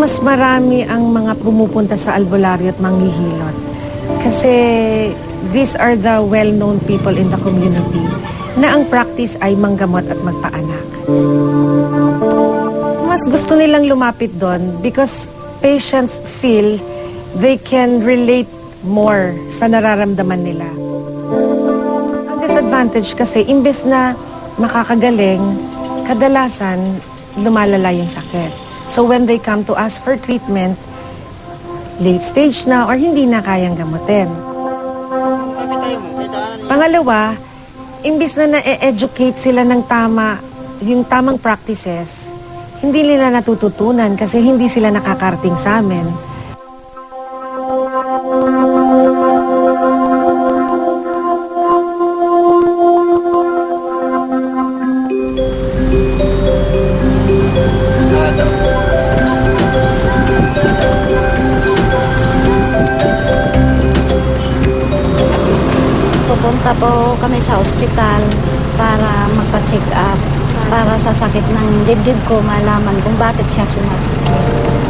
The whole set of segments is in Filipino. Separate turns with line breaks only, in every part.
Mas marami ang mga pumupunta sa albularyo at manghihilot. Kasi these are the well-known people in the community na ang practice ay manggamot at magpaanak. Mas gusto nilang lumapit doon because patients feel they can relate more sa nararamdaman nila. Disadvantage kasi, imbes na makakagaling, kadalasan lumalala yung sakit. So when they come to us for treatment, late stage na or hindi na kayang gamutin. Pangalawa, imbis na na-educate sila ng tama, yung tamang practices, hindi nila natututunan kasi hindi sila nakakarating sa amin.
Pupunta po kami sa ospital para magpa-check up. Para sa sakit ng dibdib ko, malaman kung bakit siya sumasakit.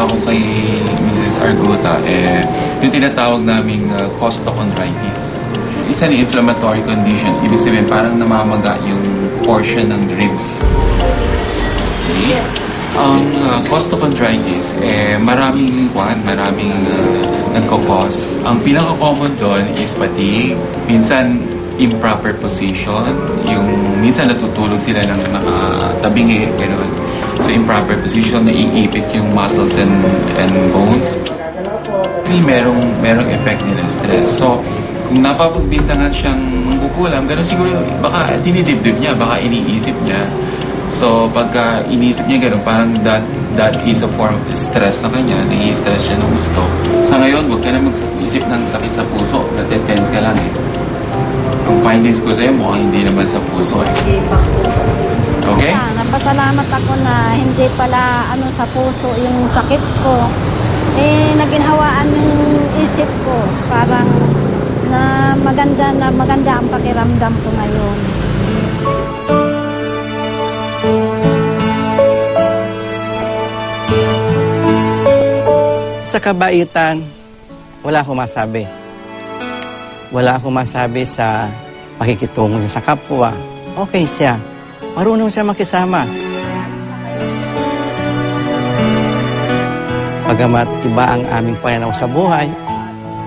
Ang nakita ko kay Mrs. Arguta, eh, yung tinatawag naming uh, costochondritis. It's an inflammatory condition. Ibig sabihin, parang namamaga yung portion ng ribs. Okay? Ang uh, costochondritis, eh, maraming kwan, maraming uh, nagkakos. Ang pinaka-common doon is fatigue. Minsan, improper position. Yung minsan natutulog sila ng nakatabingi, gano'n. So, improper position, naiipit yung muscles and, and bones. Actually, merong, merong effect ng stress. So, kung napapagbintangan siyang mangkukulam, gano'n siguro, baka dinidibdib niya, baka iniisip niya. So, pagka iniisip niya gano'n, parang that, that is a form of stress sa kanya, nai-stress siya ng gusto. Sa ngayon, huwag ka na mag-isip ng sakit sa puso, natetense ka lang eh. Ang findings ko sa'yo, mukhang hindi naman sa puso eh. Okay?
Ah, napasalamat ako na hindi pala ano sa puso yung sakit ko. Eh, naginhawaan yung isip ko. Parang na maganda na maganda ang pakiramdam ko ngayon.
Sa kabaitan, wala akong masabi. Wala akong masabi sa pakikitungo niya sa kapwa. Okay siya. Marunong siya makisama. Pagamat iba ang aming pananaw sa buhay,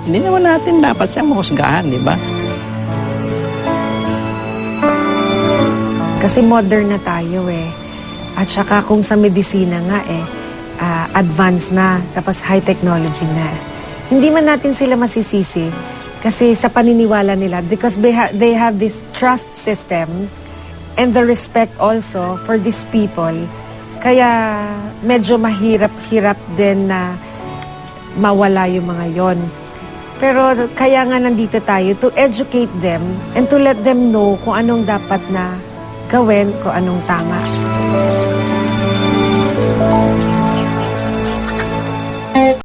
hindi naman natin dapat siyang mahusgahan, di ba?
Kasi modern na tayo eh. At saka kung sa medisina nga eh, ah, advanced na, tapos high technology na. Hindi man natin sila masisisi kasi sa paniniwala nila because they, ha- they have this trust system and the respect also for these people. Kaya medyo mahirap-hirap din na mawala yung mga yon. Pero kaya nga nandito tayo to educate them and to let them know kung anong dapat na gawin, kung anong tama.